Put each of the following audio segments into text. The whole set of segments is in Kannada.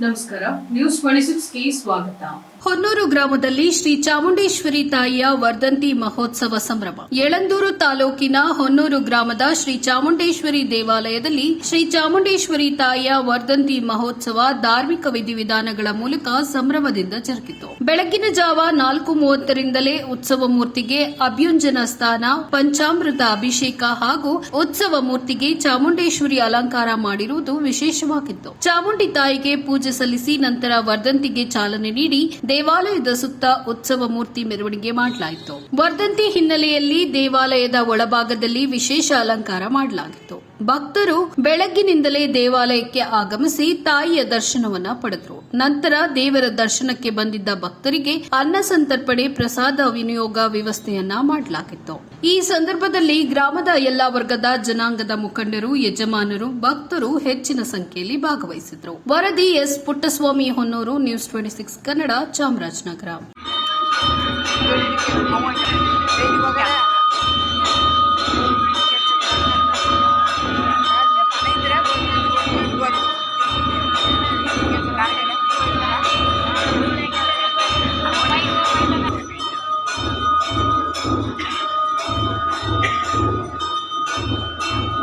ನಮಸ್ಕಾರ. ನ್ಯೂಸ್ ಟ್ವೆಂಟಿ ಸಿಕ್ಸ್ಗೆ ಸ್ವಾಗತ. ಹೊನ್ನೂರು ಗ್ರಾಮದಲ್ಲಿ ಶ್ರೀ ಚಾಮುಂಡೇಶ್ವರಿ ತಾಯಿಯ ವರ್ಧಂತಿ ಮಹೋತ್ಸವ ಸಂಭ್ರಮ. ಯಳಂದೂರು ತಾಲೂಕಿನ ಹೊನ್ನೂರು ಗ್ರಾಮದ ಶ್ರೀ ಚಾಮುಂಡೇಶ್ವರಿ ದೇವಾಲಯದಲ್ಲಿ ಶ್ರೀ ಚಾಮುಂಡೇಶ್ವರಿ ತಾಯಿಯ ವರ್ಧಂತಿ ಮಹೋತ್ಸವ ಧಾರ್ಮಿಕ ವಿಧಿವಿಧಾನಗಳ ಮೂಲಕ ಸಂಭ್ರಮದಿಂದ ಜರುಗಿತು. ಬೆಳಗಿನ ಜಾವ ನಾಲ್ಕು ಮೂವತ್ತರಿಂದಲೇ ಉತ್ಸವ ಮೂರ್ತಿಗೆ ಅಭ್ಯುಂಜನ ಸ್ಥಾನ, ಪಂಚಾಮೃತ ಅಭಿಷೇಕ ಹಾಗೂ ಉತ್ಸವ ಮೂರ್ತಿಗೆ ಚಾಮುಂಡೇಶ್ವರಿ ಅಲಂಕಾರ ಮಾಡಿರುವುದು ವಿಶೇಷವಾಗಿತ್ತು. ಚಾಮುಂಡಿ ತಾಯಿಗೆ ಪೂಜೆ ಸಲ್ಲಿಸಿ ನಂತರ ವರ್ಧಂತಿಗೆ ಚಾಲನೆ ನೀಡಿ ದೇವಾಲಯದ ಸುತ್ತ ಉತ್ಸವ ಮೂರ್ತಿ ಮೆರವಣಿಗೆ ಮಾಡಲಾಯಿತು. ವರ್ಧಂತಿ ಹಿನ್ನೆಲೆಯಲ್ಲಿ ದೇವಾಲಯದ ಒಳಭಾಗದಲ್ಲಿ ವಿಶೇಷ ಅಲಂಕಾರ ಮಾಡಲಾಗಿತ್ತು. ಭಕ್ತರು ಬೆಳಗ್ಗಿನಿಂದಲೇ ದೇವಾಲಯಕ್ಕೆ ಆಗಮಿಸಿ ತಾಯಿಯ ದರ್ಶನವನ್ನ ಪಡೆದರು. ನಂತರ ದೇವರ ದರ್ಶನಕ್ಕೆ ಬಂದಿದ್ದ ಭಕ್ತರಿಗೆ ಅನ್ನ ಸಂತರ್ಪಣೆ, ಪ್ರಸಾದ ವಿನಿಯೋಗ ವ್ಯವಸ್ಥೆಯನ್ನ ಮಾಡಲಾಗಿತ್ತು. ಈ ಸಂದರ್ಭದಲ್ಲಿ ಗ್ರಾಮದ ಎಲ್ಲಾ ವರ್ಗದ ಜನಾಂಗದ ಮುಖಂಡರು, ಯಜಮಾನರು, ಭಕ್ತರು ಹೆಚ್ಚಿನ ಸಂಖ್ಯೆಯಲ್ಲಿ ಭಾಗವಹಿಸಿದ್ರು. ವರದಿ S. Puttaswamy Honnur, news twenty six Kannada, Chamarajanagar.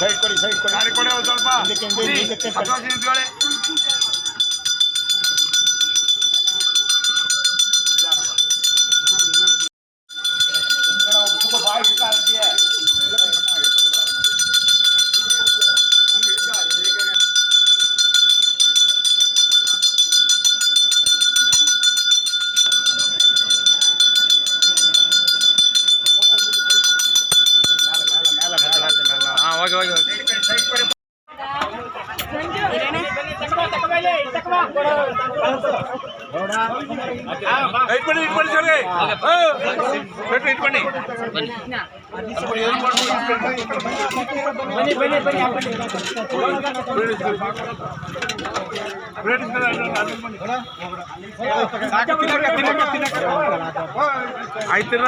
Side ಕೊಡಿ ಸೈಡ್ ಕೊಡಿ ಗಾಡಿ ಕೊಡಿ ಒಂದ್ ಸ್ವಲ್ಪ ಹಿಂದಕ್ಕೆ ಹಿಂದೆ, ಹಿಂದಕ್ಕೆ ವರ್ಷ ನಿಂತ್ಕೊಳ್ಳಿ. ಇಟ್ಕೊಳ್ಳಿ ಇಟ್ಕೊಳ್ಳಿ ಸರಿ ಬಿಟ್ಟು ಇಟ್ಕೊಳ್ಳಿ ಆಯ್ತಿಲ್ಲ